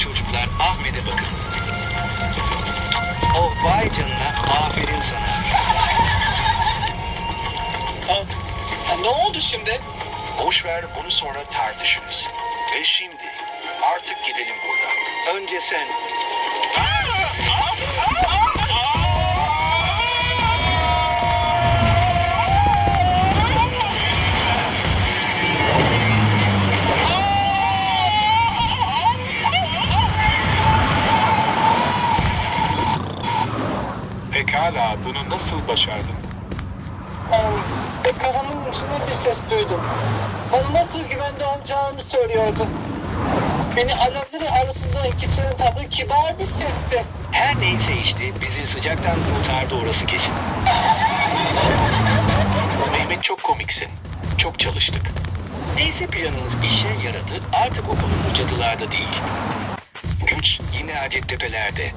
çocuklar Ahmet'e bakın. Oh vay canına aferin sana. Ha, ha, ne oldu şimdi? Boş ver bunu sonra tartışırız. Ve şimdi artık gidelim buradan. Önce sen. Pekala, bunu nasıl başardın? Aa, kafamın içinde bir ses duydum. Bana nasıl güvende olacağımı söylüyordu. Beni alevleri arasından geçiren tadı kibar bir sesti. Her neyse işte bizi sıcaktan kurtardı orası kesin. Mehmet çok komiksin. Çok çalıştık. Neyse planınız işe yaradı. Artık okulun bu cadılarda değil. Güç yine Hacettepe'lerde.